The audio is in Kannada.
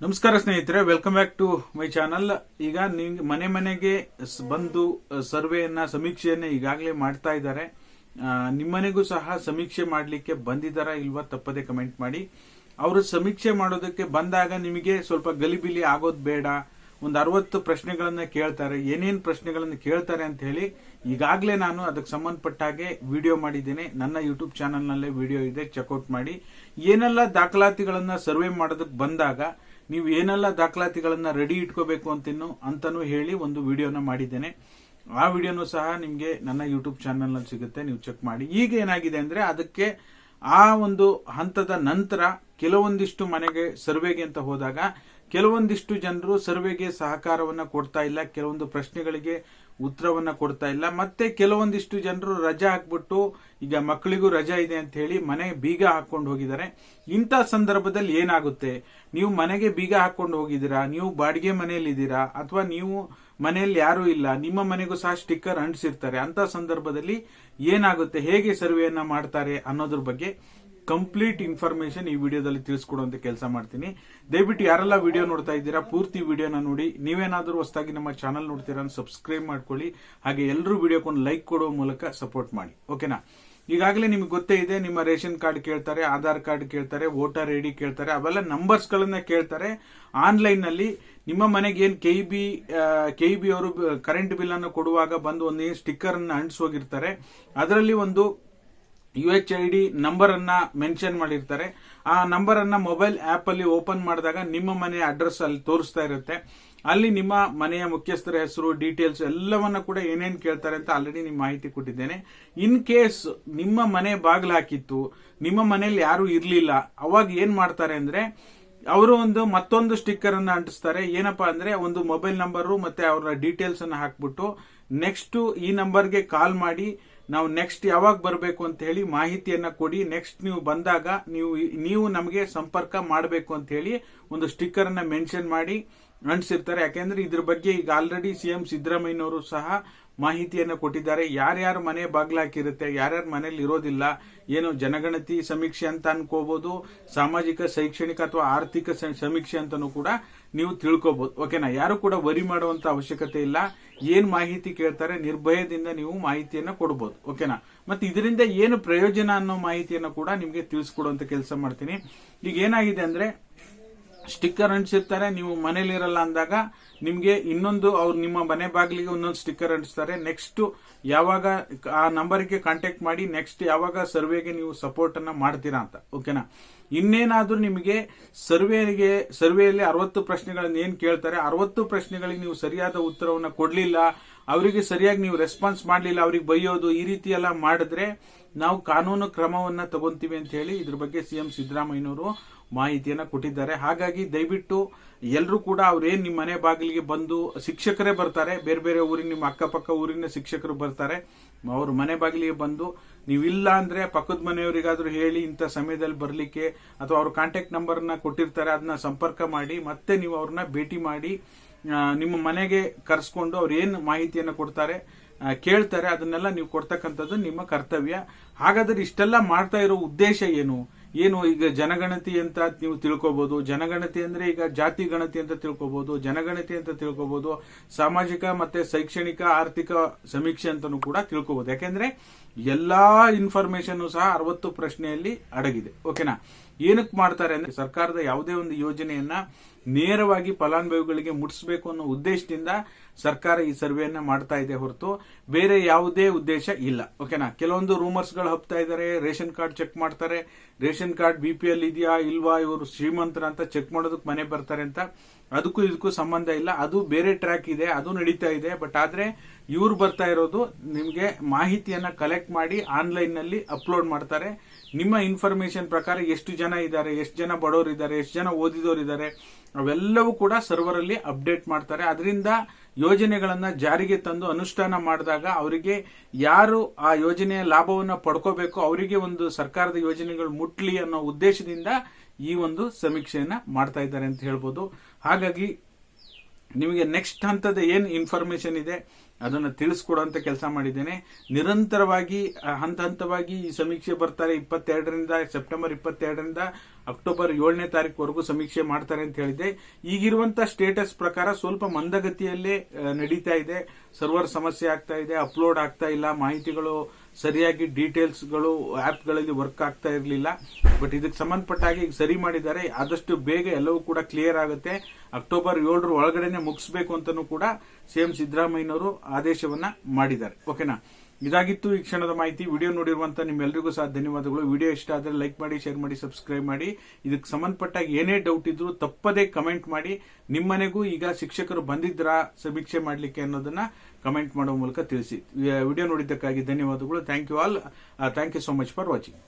ನಮಸ್ಕಾರ ಸ್ನೇಹಿತರೆ welcome back to my channel ಈಗ ನಿಮ್ಗೆ ಮನೆ ಮನೆಗೆ ಬಂದು ಸರ್ವೆಯನ್ನ, ಸಮೀಕ್ಷೆಯನ್ನ ಈಗಾಗಲೇ ಮಾಡ್ತಾ ಇದ್ದಾರೆ. ನಿಮ್ಮನೆಗೂ ಸಹ ಸಮೀಕ್ಷೆ ಮಾಡಲಿಕ್ಕೆ ಬಂದಿದ್ದಾರಾ ಇಲ್ವಾ ತಪ್ಪದೆ ಕಮೆಂಟ್ ಮಾಡಿ. ಅವರು ಸಮೀಕ್ಷೆ ಮಾಡೋದಕ್ಕೆ ಬಂದಾಗ ನಿಮಗೆ ಸ್ವಲ್ಪ ಗಲಿಬಿಲಿ ಆಗೋದು ಬೇಡ. ಒಂದು ಅರವತ್ತು ಪ್ರಶ್ನೆಗಳನ್ನ ಕೇಳ್ತಾರೆ. ಏನೇನು ಪ್ರಶ್ನೆಗಳನ್ನ ಕೇಳ್ತಾರೆ ಅಂತ ಹೇಳಿ ಈಗಾಗಲೇ ನಾನು ಅದಕ್ಕೆ ಸಂಬಂಧಪಟ್ಟ ಹಾಗೆ ವಿಡಿಯೋ ಮಾಡಿದ್ದೇನೆ. ನನ್ನ ಯೂಟ್ಯೂಬ್ ಚಾನಲ್ನಲ್ಲೇ ವಿಡಿಯೋ ಇದೆ ಚೆಕ್ಔಟ್ ಮಾಡಿ. ಏನೆಲ್ಲ ದಾಖಲಾತಿಗಳನ್ನು ಸರ್ವೆ ಮಾಡೋದಕ್ಕೆ ಬಂದಾಗ ನೀವು ಏನೆಲ್ಲ ದಾಖಲಾತಿಗಳನ್ನ ರೆಡಿ ಇಟ್ಕೋಬೇಕು ಅಂತಿನ್ನು ಅಂತಾನು ಹೇಳಿ ಒಂದು ವಿಡಿಯೋನ ಮಾಡಿದ್ದೇನೆ. ಆ ವಿಡಿಯೋನು ಸಹ ನಿಮಗೆ ನನ್ನ ಯೂಟ್ಯೂಬ್ ಚಾನಲ್ನಲ್ಲಿ ಸಿಗುತ್ತೆ, ನೀವು ಚೆಕ್ ಮಾಡಿ. ಈಗ ಏನಾಗಿದೆ ಅಂದ್ರೆ ಅದಕ್ಕೆ ಆ ಒಂದು ಹಂತದ ನಂತರ ಕೆಲವೊಂದಿಷ್ಟು ಮನೆಗೆ ಸರ್ವೆಗೆ ಅಂತ ಹೋದಾಗ, ಕೆಲವೊಂದಿಷ್ಟು ಜನರು ಸರ್ವೆಗೆ ಸಹಕಾರವನ್ನ ಕೊಡ್ತಾ ಇಲ್ಲ, ಕೆಲವೊಂದು ಪ್ರಶ್ನೆಗಳಿಗೆ ಉತ್ತರವನ್ನ ಕೊಡ್ತಾ ಇಲ್ಲ. ಮತ್ತೆ ಕೆಲವೊಂದಿಷ್ಟು ಜನರು ರಜಾ ಹಾಕ್ಬಿಟ್ಟು ಈಗ ಮಕ್ಕಳಿಗೂ ರಜಾ ಇದೆ ಅಂತ ಹೇಳಿ ಮನೆ ಬೀಗ ಹಾಕೊಂಡು ಹೋಗಿದ್ದಾರೆ. ಇಂಥ ಸಂದರ್ಭದಲ್ಲಿ ಏನಾಗುತ್ತೆ? ನೀವು ಮನೆಗೆ ಬೀಗ ಹಾಕೊಂಡು ಹೋಗಿದ್ದೀರಾ? ನೀವು ಬಾಡಿಗೆ ಮನೆಯಲ್ಲಿ ಇದ್ದೀರಾ? ಅಥವಾ ನೀವು ಮನೆಯಲ್ಲಿ ಯಾರೂ ಇಲ್ಲ, ನಿಮ್ಮ ಮನೆಗೂ ಸಹ ಸ್ಟಿಕ್ಕರ್ ಅಂಟಿಸಿರ್ತಾರೆ. ಅಂತ ಸಂದರ್ಭದಲ್ಲಿ ಏನಾಗುತ್ತೆ? ಹೇಗೆ ಸರ್ವೆಯನ್ನ ಮಾಡ್ತಾರೆ ಅನ್ನೋದ್ರ ಬಗ್ಗೆ ಕಂಪ್ಲೀಟ್ ಇನ್ಫಾರ್ಮೇಶನ್ ಈ ವಿಡಿಯೋದಲ್ಲಿ ತಿಳಿಸ್ಕೊಡುವಂತ ಕೆಲಸ ಮಾಡ್ತೀನಿ. ದಯವಿಟ್ಟು ಯಾರೆಲ್ಲ ವಿಡಿಯೋ ನೋಡ್ತಾ ಇದ್ದೀರಾ, ಪೂರ್ತಿ ವಿಡಿಯೋನ ನೋಡಿ. ನೀವೇನಾದರೂ ಹೊಸದಾಗಿ ನಮ್ಮ ಚಾನಲ್ ನೋಡ್ತೀರಾ ಸಬ್ಸ್ಕ್ರೈಬ್ ಮಾಡ್ಕೊಳ್ಳಿ. ಹಾಗೆ ಎಲ್ಲರೂ ವಿಡಿಯೋಕೊಂಡು ಲೈಕ್ ಕೊಡುವ ಮೂಲಕ ಸಪೋರ್ಟ್ ಮಾಡಿ. ಓಕೆನಾ ಈಗಾಗಲೇ ನಿಮ್ಗೆ ಗೊತ್ತೇ ಇದೆ, ನಿಮ್ಮ ರೇಷನ್ ಕಾರ್ಡ್ ಕೇಳ್ತಾರೆ, ಆಧಾರ್ ಕಾರ್ಡ್ ಕೇಳ್ತಾರೆ ವೋಟರ್ ಐ ಡಿ ಕೇಳ್ತಾರೆ, ಅವೆಲ್ಲ ನಂಬರ್ಸ್ ಗಳನ್ನ ಕೇಳ್ತಾರೆ. ಆನ್ಲೈನ್ನಲ್ಲಿ ನಿಮ್ಮ ಮನೆಗೆ ಏನು ಕೆ ಬಿ ಕೆ ಬಿ ಅವರು ಕರೆಂಟ್ ಬಿಲ್ ಅನ್ನು ಕೊಡುವಾಗ ಬಂದು ಒಂದು ಸ್ಟಿಕ್ಕರ್ ಅನ್ನು ಅಂಟಿಸೋಗಿರ್ತಾರೆ. ಅದರಲ್ಲಿ ಒಂದು U H I D number ಅನ್ನ ಮೆನ್ಷನ್ ಮಾಡಿರ್ತಾರೆ. ಆ ನಂಬರ್ ಅನ್ನ ಮೊಬೈಲ್ ಆಪ್ ಅಲ್ಲಿ ಓಪನ್ ಮಾಡಿದಾಗ ನಿಮ್ಮ ಮನೆಯ ಅಡ್ರೆಸ್ ಅಲ್ಲಿ ತೋರಿಸ್ತಾ ಇರುತ್ತೆ. ಅಲ್ಲಿ ನಿಮ್ಮ ಮನೆಯ ಮುಖ್ಯಸ್ಥರ ಹೆಸರು, ಡೀಟೇಲ್ಸ್ ಎಲ್ಲವನ್ನ ಕೂಡ ಏನೇನು ಕೇಳ್ತಾರೆ ಅಂತ ಆಲ್ರೆಡಿ ನಿಮ್ಮ ಮಾಹಿತಿ ಕೊಟ್ಟಿದ್ದೇನೆ. ಇನ್ ಕೇಸ್ ನಿಮ್ಮ ಮನೆ ಬಾಗಿಲು ಹಾಕಿತ್ತು, ನಿಮ್ಮ ಮನೆಯಲ್ಲಿ ಯಾರು ಇರ್ಲಿಲ್ಲ, ಅವಾಗ ಏನ್ ಮಾಡ್ತಾರೆ ಅಂದ್ರೆ ಅವರು ಒಂದು ಮತ್ತೊಂದು ಸ್ಟಿಕ್ಕರ್ ಅನ್ನ ಅಂಟಿಸ್ತಾರೆ. ಏನಪ್ಪಾ ಅಂದ್ರೆ ಒಂದು ಮೊಬೈಲ್ ನಂಬರು ಮತ್ತೆ ಅವರ ಡೀಟೇಲ್ಸ್ ಅನ್ನ ಹಾಕ್ಬಿಟ್ಟು ನೆಕ್ಸ್ಟ್ ಈ ನಂಬರ್ಗೆ ಕಾಲ್ ಮಾಡಿ ನಾವು ನೆಕ್ಸ್ಟ್ ಯಾವಾಗ ಬರಬೇಕು ಅಂತ ಹೇಳಿ ಮಾಹಿತಿಯನ್ನ ಕೊಡಿ. ನೆಕ್ಸ್ಟ್ ನೀವು ಬಂದಾಗ ನೀವು ನೀವು ನಮಗೆ ಸಂಪರ್ಕ ಮಾಡಬೇಕು ಅಂತ ಹೇಳಿ ಒಂದು ಸ್ಟಿಕ್ಕರ್ ಅನ್ನ ಮೆನ್ಷನ್ ಮಾಡಿ ಅಂಟಿಸಿರ್ತಾರೆ ಯಾಕೆಂದ್ರೆ ಇದ್ರ ಬಗ್ಗೆ ಈಗ ಆಲ್ರೆಡಿ ಸಿಎಂ ಸಿದ್ದರಾಮಯ್ಯನವರು ಸಹ ಮಾಹಿತಿಯನ್ನ ಕೊಟ್ಟಿದ್ದಾರೆ. ಯಾರ್ಯಾರು ಮನೆ ಬಾಗ್ಲಾಕಿರುತ್ತೆ ಯಾರ್ಯಾರ ಮನೇಲಿ ಇರೋದಿಲ್ಲ, ಏನು ಜನಗಣತಿ ಸಮೀಕ್ಷೆ ಅಂತ ಅನ್ಕೋಬಹುದು ಸಾಮಾಜಿಕ, ಶೈಕ್ಷಣಿಕ ಅಥವಾ ಆರ್ಥಿಕ ಸಮೀಕ್ಷೆ ಅಂತಾನೂ ಕೂಡ ನೀವು ತಿಳ್ಕೋಬಹುದು ಓಕೆನಾ ಯಾರು ಕೂಡ ವರಿ ಮಾಡುವಂತ ಅವಶ್ಯಕತೆ ಇಲ್ಲ. ಏನ್ ಮಾಹಿತಿ ಕೇಳ್ತಾರೆ, ನಿರ್ಭಯದಿಂದ ನೀವು ಮಾಹಿತಿಯನ್ನ ಕೊಡಬಹುದು ಓಕೆನಾ ಮತ್ತೆ ಇದರಿಂದ ಏನು ಪ್ರಯೋಜನ ಅನ್ನೋ ಮಾಹಿತಿಯನ್ನು ಕೂಡ ನಿಮಗೆ ತಿಳಿಸ್ಕೊಡುವಂತ ಕೆಲಸ ಮಾಡ್ತೀನಿ. ಈಗ ಏನಾಗಿದೆ ಅಂದ್ರೆ ಸ್ಟಿಕ್ಕರ್ ಅಂಟಿಸಿರ್ತಾರೆ, ನೀವು ಮನೇಲಿ ಇರಲ್ಲ ಅಂದಾಗ ನಿಮಗೆ ಇನ್ನೊಂದು ಅವ್ರು ನಿಮ್ಮ ಮನೆ ಬಾಗಿಲಿಗೆ ಒಂದೊಂದು ಸ್ಟಿಕ್ಕರ್ ಅಂಟಿಸ್ತಾರೆ. ನೆಕ್ಸ್ಟ್ ಯಾವಾಗ ಆ ನಂಬರ್ಗೆ ಕಾಂಟ್ಯಾಕ್ಟ್ ಮಾಡಿ ನೆಕ್ಸ್ಟ್ ಯಾವಾಗ ಸರ್ವೆಗೆ ನೀವು ಸಪೋರ್ಟನ್ನು ಮಾಡ್ತೀರಾ ಅಂತ. ಓಕೆನಾ ಇನ್ನೇನಾದ್ರೂ ನಿಮಗೆ ಸರ್ವೆಗೆ ಸರ್ವೆಯಲ್ಲಿ ಅರವತ್ತು ಪ್ರಶ್ನೆಗಳನ್ನು ಏನು ಕೇಳ್ತಾರೆ, ಅರವತ್ತು ಪ್ರಶ್ನೆಗಳಿಗೆ ನೀವು ಸರಿಯಾದ ಉತ್ತರವನ್ನು ಕೊಡಲಿಲ್ಲ, ಅವರಿಗೆ ಸರಿಯಾಗಿ ನೀವು ರೆಸ್ಪಾನ್ಸ್ ಮಾಡಲಿಲ್ಲ, ಅವ್ರಿಗೆ ಬೈಯೋದು, ಈ ರೀತಿ ಮಾಡಿದ್ರೆ ನಾವು ಕಾನೂನು ಕ್ರಮವನ್ನ ತಗೊಂತೀವಿ ಅಂತ ಹೇಳಿ ಇದ್ರ ಬಗ್ಗೆ ಸಿಎಂ ಸಿದ್ದರಾಮಯ್ಯನವರು ಮಾಹಿತಿಯನ್ನ ಕೊಟ್ಟಿದ್ದಾರೆ. ಹಾಗಾಗಿ ದಯವಿಟ್ಟು ಎಲ್ಲರೂ ಕೂಡ ಅವ್ರೇನ್ ನಿಮ್ಮ ಮನೆ ಬಾಗಿಲಿಗೆ ಬಂದು ಶಿಕ್ಷಕರೇ ಬರ್ತಾರೆ, ಬೇರೆ ಬೇರೆ ಊರಿನ ನಿಮ್ಮ ಅಕ್ಕಪಕ್ಕ ಊರಿನ ಶಿಕ್ಷಕರು ಬರ್ತಾರೆ, ಅವ್ರ ಮನೆ ಬಾಗಿಲಿಗೆ ಬಂದು ನೀವಿಲ್ಲ ಅಂದ್ರೆ ಪಕ್ಕದ ಮನೆಯವರಿಗಾದರೂ ಹೇಳಿ ಇಂಥ ಸಮಯದಲ್ಲಿ ಬರ್ಲಿಕ್ಕೆ ಅಥವಾ ಅವ್ರ ಕಾಂಟ್ಯಾಕ್ಟ್ ನಂಬರ್ನ ಕೊಟ್ಟಿರ್ತಾರೆ ಅದನ್ನ ಸಂಪರ್ಕ ಮಾಡಿ, ಮತ್ತೆ ನೀವು ಅವ್ರನ್ನ ಭೇಟಿ ಮಾಡಿ ನಿಮ್ಮ ಮನೆಗೆ ಕರೆಸ್ಕೊಂಡು ಅವ್ರು ಏನು ಮಾಹಿತಿಯನ್ನು ಕೊಡ್ತಾರೆ ಕೇಳ್ತಾರೆ, ಅದನ್ನೆಲ್ಲ ನೀವು ಕೊಡ್ತಕ್ಕಂಥದ್ದು ನಿಮ್ಮ ಕರ್ತವ್ಯ. ಹಾಗಾದ್ರೆ ಇಷ್ಟೆಲ್ಲ ಮಾಡ್ತಾ ಇರೋ ಉದ್ದೇಶ ಏನು? ಏನು ಈಗ ಜನಗಣತಿ ಅಂತ ನೀವು ತಿಳ್ಕೊಬಹುದು ಜನಗಣತಿ ಅಂದ್ರೆ ಈಗ ಜಾತಿ ಗಣತಿ ಅಂತ ತಿಳ್ಕೊಬಹುದು ಜನಗಣತಿ ಅಂತ ತಿಳ್ಕೊಬಹುದು ಸಾಮಾಜಿಕ ಮತ್ತೆ ಶೈಕ್ಷಣಿಕ, ಆರ್ಥಿಕ ಸಮೀಕ್ಷೆ ಅಂತಾನೂ ಕೂಡ ತಿಳ್ಕೊಬಹುದು ಯಾಕೆಂದ್ರೆ ಎಲ್ಲಾ ಇನ್ಫಾರ್ಮೇಶನ್ ಸಹ ಅರವತ್ತು ಪ್ರಶ್ನೆಯಲ್ಲಿ ಅಡಗಿದೆ. ಓಕೆನಾ ಏನಕ್ಕೆ ಮಾಡ್ತಾರೆ ಅಂದ್ರೆ ಸರ್ಕಾರದ ಯಾವುದೇ ಒಂದು ಯೋಜನೆಯನ್ನ ನೇರವಾಗಿ ಫಲಾನುಭವಿಗಳಿಗೆ ಮುಟ್ಟಿಸಬೇಕು ಅನ್ನೋ ಉದ್ದೇಶದಿಂದ ಸರ್ಕಾರ ಈ ಸರ್ವೆಯನ್ನ ಮಾಡ್ತಾ ಇದೆ ಹೊರತು ಬೇರೆ ಯಾವುದೇ ಉದ್ದೇಶ ಇಲ್ಲ. ಓಕೆನಾ ಕೆಲವೊಂದು ರೂಮರ್ಸ್ಗಳು ಹಬ್ತಾ ಇದ್ದಾರೆ ರೇಷನ್ ಕಾರ್ಡ್ ಚೆಕ್ ಮಾಡ್ತಾರೆ. Ration card B P L ಇದೆಯಾ ಇಲ್ವಾ, ಇವರು ಶ್ರೀಮಂತರ ಅಂತ ಚೆಕ್ ಮಾಡೋದಕ್ಕೆ ಮನೆ ಬರ್ತಾರೆ ಅಂತ ಅದಕ್ಕೂ ಇದಕ್ಕೂ ಸಂಬಂಧ ಇಲ್ಲ. ಅದು ಬೇರೆ ಟ್ರ್ಯಾಕ್ ಇದೆ, ಅದು ನಡೀತಾ ಇದೆ. ಬಟ್ ಆದ್ರೆ ಇವ್ರು ಬರ್ತಾ ಇರೋದು ನಿಮ್ಗೆ ಮಾಹಿತಿಯನ್ನ ಕಲೆಕ್ಟ್ ಮಾಡಿ ಆನ್ಲೈನ್ನಲ್ಲಿ ಅಪ್ಲೋಡ್ ಮಾಡ್ತಾರೆ. ನಿಮ್ಮ ಇನ್ಫಾರ್ಮೇಶನ್ ಪ್ರಕಾರ ಎಷ್ಟು ಜನ ಇದ್ದಾರೆ, ಎಷ್ಟು ಜನ ಬಡವರು ಇದ್ದಾರೆ, ಎಷ್ಟು ಜನ ಓದಿದವರು ಇದ್ದಾರೆ, ಅವೆಲ್ಲವೂ ಕೂಡ ಸರ್ವರ್ ಅಲ್ಲಿ ಅಪ್ಡೇಟ್ ಮಾಡ್ತಾರೆ. ಅದರಿಂದ ಯೋಜನೆಗಳನ್ನ ಜಾರಿಗೆ ತಂದು ಅನುಷ್ಠಾನ ಮಾಡಿದಾಗ ಅವರಿಗೆ ಯಾರು ಆ ಯೋಜನೆಯ ಲಾಭವನ್ನು ಪಡ್ಕೋಬೇಕು, ಅವರಿಗೆ ಒಂದು ಸರ್ಕಾರದ ಯೋಜನೆಗಳು ಮುಟ್ಲಿ ಅನ್ನೋ ಉದ್ದೇಶದಿಂದ ಈ ಒಂದು ಸಮೀಕ್ಷೆಯನ್ನ ಮಾಡ್ತಾ ಇದ್ದಾರೆ ಅಂತ ಹೇಳ್ಬೋದು. ಹಾಗಾಗಿ ನಿಮಗೆ ನೆಕ್ಸ್ಟ್ ಹಂತದ ಏನು ಇನ್ಫಾರ್ಮೇಶನ್ ಇದೆ, ಅದನ್ನ ತಿಳಿಸ್ಕೊಡುವಂತ ಕೆಲಸ ಮಾಡಿದ್ದೇನೆ. ನಿರಂತರವಾಗಿ ಹಂತ ಹಂತವಾಗಿ ಈ ಸಮೀಕ್ಷೆ ಬರ್ತಾರೆ. ಇಪ್ಪತ್ತೆರಡರಿಂದ, ಸೆಪ್ಟೆಂಬರ್ ಇಪ್ಪತ್ತೆರಡರಿಂದ ಅಕ್ಟೋಬರ್ ಏಳನೇ ತಾರೀಕುವರೆಗೂ ಸಮೀಕ್ಷೆ ಮಾಡ್ತಾರೆ ಅಂತ ಹೇಳಿದೆ. ಈಗಿರುವಂತ ಸ್ಟೇಟಸ್ ಪ್ರಕಾರ ಸ್ವಲ್ಪ ಮಂದಗತಿಯಲ್ಲೇ ನಡೀತಾ ಇದೆ. ಸರ್ವರ್ ಸಮಸ್ಯೆ ಆಗ್ತಾ ಇದೆ, ಅಪ್ಲೋಡ್ ಆಗ್ತಾ ಇಲ್ಲ, ಮಾಹಿತಿಗಳು ಸರಿಯಾಗಿ ಡೀಟೇಲ್ಸ್ಗಳು, ಆ್ಯಪ್ಗಳಲ್ಲಿ ವರ್ಕ್ ಆಗ್ತಾ ಇರಲಿಲ್ಲ. ಬಟ್ ಇದಕ್ಕೆ ಸಂಬಂಧಪಟ್ಟಾಗಿ ಈಗ ಸರಿ ಮಾಡಿದ್ದಾರೆ. ಆದಷ್ಟು ಬೇಗ ಎಲ್ಲವೂ ಕೂಡ ಕ್ಲಿಯರ್ ಆಗುತ್ತೆ. ಅಕ್ಟೋಬರ್ ಏಳರ ಒಳಗಡೆನೆ ಮುಗಿಸ್ಬೇಕು ಅಂತಾನೂ ಕೂಡ ಸಿಎಂ ಸಿದ್ದರಾಮಯ್ಯನವರು ಆದೇಶವನ್ನ ಮಾಡಿದ್ದಾರೆ. ಓಕೆನಾ? ಇದಾಗಿತ್ತು ಈ ಕ್ಷಣದ ಮಾಹಿತಿ. ವಿಡಿಯೋ ನೋಡಿರುವಂತಹ ನಿಮ್ಮೆಲ್ಲರಿಗೂ ಸಹ ಧನ್ಯವಾದಗಳು. ವಿಡಿಯೋ ಇಷ್ಟ ಆದರೆ ಲೈಕ್ ಮಾಡಿ, ಶೇರ್ ಮಾಡಿ, ಸಬ್ಸ್ಕ್ರೈಬ್ ಮಾಡಿ. ಇದಕ್ಕೆ ಸಂಬಂಧಪಟ್ಟ ಏನೇ ಡೌಟ್ ಇದ್ರೂ ತಪ್ಪದೇ ಕಮೆಂಟ್ ಮಾಡಿ. ನಿಮ್ಮನೆಗೂ ಈಗ ಶಿಕ್ಷಕರು ಬಂದಿದ್ರಾ ಸಮೀಕ್ಷೆ ಮಾಡಲಿಕ್ಕೆ ಅನ್ನೋದನ್ನ ಕಮೆಂಟ್ ಮಾಡುವ ಮೂಲಕ ತಿಳಿಸಿ. ವಿಡಿಯೋ ನೋಡಿದ್ದಕ್ಕಾಗಿ ಧನ್ಯವಾದಗಳು. Thank you all. Thank you so much for watching.